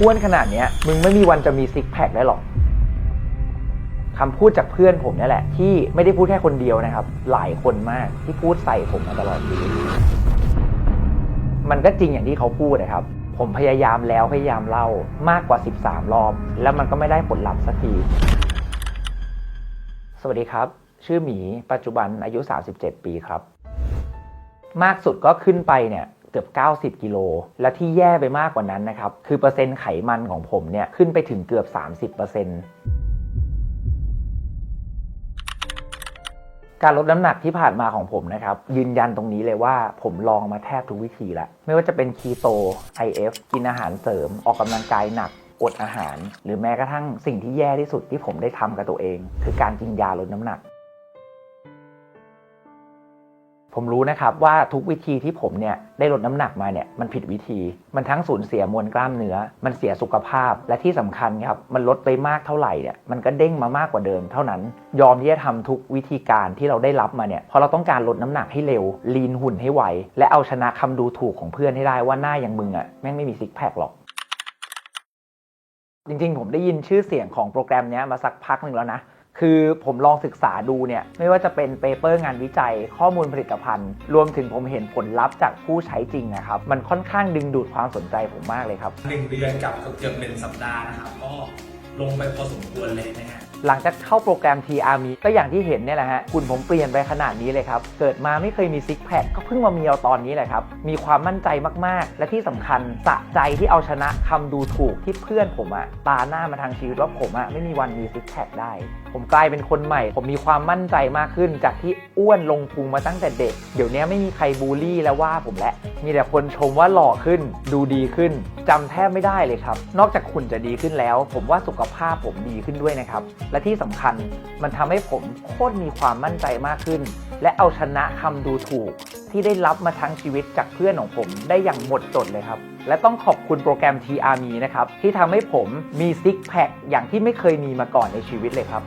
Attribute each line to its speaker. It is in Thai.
Speaker 1: อ้วนขนาดเนี้ย มึงไม่มีวันจะมีซิกแพคได้หรอกคำพูดจากเพื่อนผมนี่แหละ ที่ไม่ได้พูดแค่คนเดียวนะครับ หลายคนมากที่พูดใส่ผมมาตลอดชีวิตมันก็จริงอย่างที่เขาพูดนะครับ ผมพยายามแล้วพยายามเล่ามากกว่า 13 รอบ แล้วมันก็ไม่ได้ผลลัพธ์สักที สวัสดีครับ ชื่อหมีปัจจุบันอายุ 37 ปีครับ มากสุดก็ขึ้นไปเนี่ย เกือบ 90 กิโล และที่แย่ไปมากกว่านั้นนะครับ คือเปอร์เซ็นต์ไขมันของผมเนี่ย ขึ้นไปถึงเกือบ 30%เปอร์เซ็นการลดน้ำหนักที่ผ่านมาของผมนะครับ ยืนยันตรงนี้เลยว่าผมลองมาแทบทุกวิธีแล้ว ไม่ว่าจะเป็นคีโต IF กินอาหารเสริม ออกกำลังกายหนัก อดอาหาร หรือแม้กระทั่งสิ่งที่แย่ที่สุดที่ผมได้ทำกับตัวเอง คือการกินยาลดน้ำหนัก ผมรู้นะครับว่าทุกวิธีที่ผมเนี่ยได้ลดน้ำหนักมาเนี่ยมันผิดวิธี มันทั้งสูญเสียมวลกล้ามเนื้อ มันเสียสุขภาพและที่สำคัญครับมันลดไปมากเท่าไหร่เนี่ยมันก็เด้งมามากกว่าเดิม เท่านั้น ยอมที่จะทำทุกวิธีการที่เราได้รับมาเนี่ยพราะเราต้องการลดน้ำหนักให้เร็ว ลีนหุ่นให้ไวและเอาชนะคำดูถูกของเพื่อนให้ได้ว่าหน้าอย่างมึงอะ่ะแม่งไม่มีซิกแพคหรอกจริงๆ ผมได้ยินชื่อเสียงของโปรแกรมเนี้ยมาสักพักหนึ่งแล้วนะ คือผมลองศึกษาดูเนี่ยไม่ว่าจะเป็นเปเปอร์งานวิจัย ข้อมูลผลิตภัณฑ์ รวมถึงผมเห็นผลลัพธ์จากผู้ใช้จริงนะครับ มันค่อนข้างดึงดูดความสนใจผมมากเลยครับ
Speaker 2: หนึ่งเดือนกับเกือบหนึ่งสัปดาห์นะครับ ก็ลงไปพอสมควรเลยนะฮะ
Speaker 1: หลังจากเข้าโปรแกรม TR มีก็อย่างที่เห็นเนี่ยแหละฮะคุณผมเปลี่ยนไปขนาดนี้เลยครับ เกิดมาไม่เคยมีซิกแพคก็เพิ่งมามีเอาตอนนี้แหละครับ มีความมั่นใจมากๆ และที่สำคัญสะใจที่เอาชนะคำดูถูกที่เพื่อนผมอะตาหน้ามาทางชีวิตว่าผมอะไม่มีวันมีซิกแพคได้ ผมกลายเป็นคนใหม่ ผมมีความมั่นใจมากขึ้น จากที่อ้วนลงพุงมาตั้งแต่เด็ก เดี๋ยวนี้ไม่มีใครบูลลี่และว่าผมแล้วมีแต่คนชมว่าหล่อขึ้น ดูดีขึ้นจำแทบไม่ได้เลยครับ นอกจากคุณจะดีขึ้นแล้ว ผมว่าสุขภาพผมดีขึ้นด้วยนะครับ และที่สำคัญมันทำให้ผมโคตรมีความมั่นใจมากขึ้น และเอาชนะคำดูถูก ที่ได้รับมาทั้งชีวิตจากเพื่อนของผมได้อย่างหมดจดเลยครับ และต้องขอบคุณโปรแกรม TRME นะครับที่ทำให้ผมมีซิกแพคอย่างที่ไม่เคยมีมาก่อนในชีวิตเลยครับ